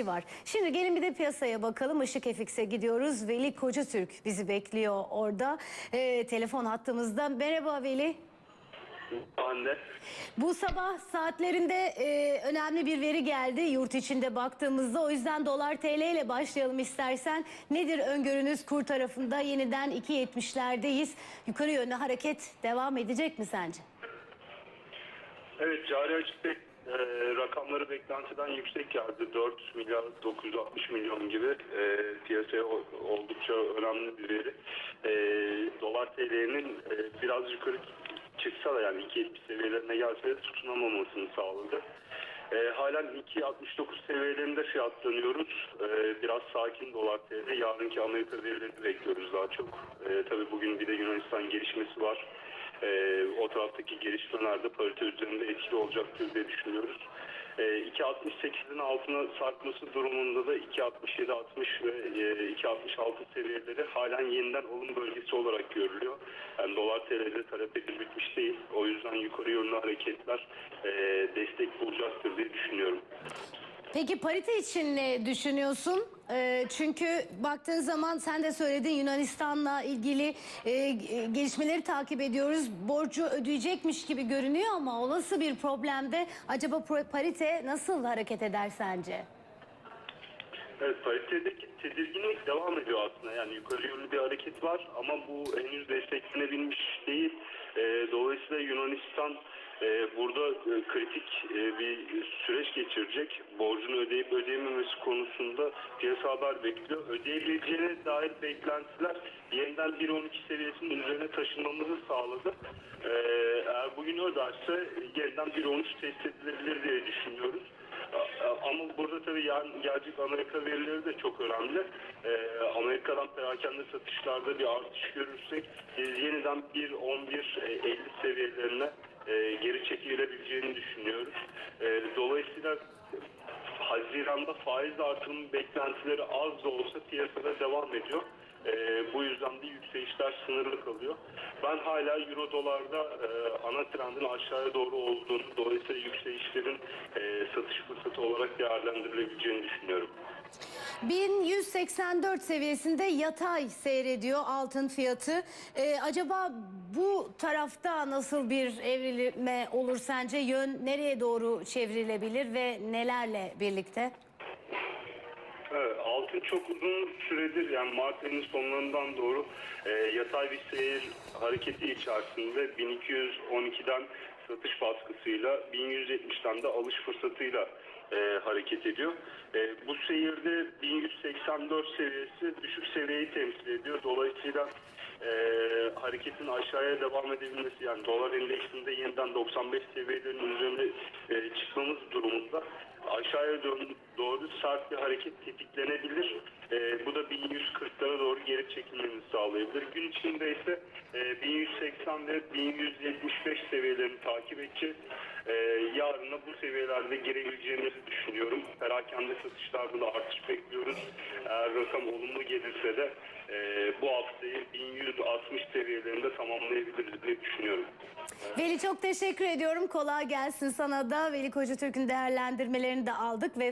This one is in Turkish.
var. Şimdi gelin bir de piyasaya bakalım. Işık FX'e gidiyoruz. Veli Kocatürk bizi bekliyor orada. Ee, telefon hattımızda. Merhaba Veli. Anne. Bu sabah saatlerinde e, önemli bir veri geldi yurt içinde baktığımızda. O yüzden dolar TL ile başlayalım istersen. Nedir öngörünüz kur tarafında? Yeniden 2.70'lerdeyiz. Yukarı yönlü hareket devam edecek mi sence? Evet cari açık e, rakamları beklentiden yüksek geldi. 4 milyar 960 milyon gibi e, piyasaya oldukça önemli bir veri. E, dolar TL'nin e, biraz yukarı çıksa da yani 2.70 seviyelerine gelse de tutunamamasını sağladı. E, halen 2.69 seviyelerinde fiyatlanıyoruz. E, biraz sakin dolar TL. Yarınki Amerika verilerini bekliyoruz daha çok. E, tabii bugün bir de Yunanistan gelişmesi var. Ee, o taraftaki gelişmeler de parite üzerinde etkili olacaktır diye düşünüyoruz. Ee, 2.68'in altına sarkması durumunda da 2.67-60 ve e, 2.66 seviyeleri halen yeniden olum bölgesi olarak görülüyor. Yani dolar TL'de talep edilmiş değil. O yüzden yukarı yönlü hareketler e, destek bulacaktır diye düşünüyorum. Peki parite için ne düşünüyorsun? Ee, çünkü baktığın zaman sen de söyledin Yunanistan'la ilgili e, e, gelişmeleri takip ediyoruz. Borcu ödeyecekmiş gibi görünüyor ama olası bir problemde acaba parite nasıl hareket eder sence? Evet paritedeki tedirginlik devam ediyor aslında. Yani yukarı yönlü bir hareket var ama bu henüz desteklenebilmiş değil. Ee, dolayısıyla Yunanistan e, burada e, kritik e, bir süreç geçirecek. Borcunu ödeyip ödeyememesi konusunda piyasa haber bekliyor. Ödeyebileceğine dair beklentiler yeniden 1.12 seviyesinin üzerine taşınmamızı sağladı. Eğer bugün öderse yeniden 1.13 test edilebilir diye düşünüyoruz. Ama burada tabii yarın gelecek Amerika verileri de çok önemli. Ee, Amerika'dan perakende satışlarda bir artış görürsek biz yeniden 1.11.50 seviyelerine e, geri çekilebileceğini düşünüyoruz. E, dolayısıyla Haziran'da faiz artırımı beklentileri az da olsa piyasada devam ediyor. E, bu yüzden de yükselişler sınırlı kalıyor. Ben hala Euro dolarda e, ana trendin aşağıya doğru olduğunu, dolayısıyla yükselişlerin e, satış fırsatı olarak değerlendirilebileceğini düşünüyorum. 1184 seviyesinde yatay seyrediyor altın fiyatı. Ee, acaba bu tarafta nasıl bir evrilme olur sence? Yön nereye doğru çevrilebilir ve nelerle birlikte? Evet, altın çok uzun süredir yani Mart ayının sonlarından doğru e, yatay bir seyir hareketi içerisinde 1212'den satış baskısıyla 1170'ten de alış fırsatıyla e, hareket ediyor. E, bu seyirde 1184 seviyesi düşük seviyeyi temsil ediyor. Dolayısıyla e, hareketin aşağıya devam edebilmesi yani dolar endeksinde yeniden 95 seviyelerinin üzerine e, çıkmamız durumunda aşağıya doğru sert bir hareket tetiklenebilir. E, bu da 1140'lara doğru geri çekilmemizi sağlayabilir. Gün içinde ise e, 1180 ve 1175 seviyelerini takip edeceğiz. E, yarına bu seviyelerde girebileceğimizi düşünüyorum. Perakende satışlarda da artış bekliyoruz. Eğer rakam olumlu gelirse de e, bu haftayı 1160 seviyelerinde tamamlayabiliriz diye düşünüyorum. Veli çok teşekkür ediyorum. Kolay gelsin sana da. Veli Kocatürk'ün değerlendirmelerini de aldık ve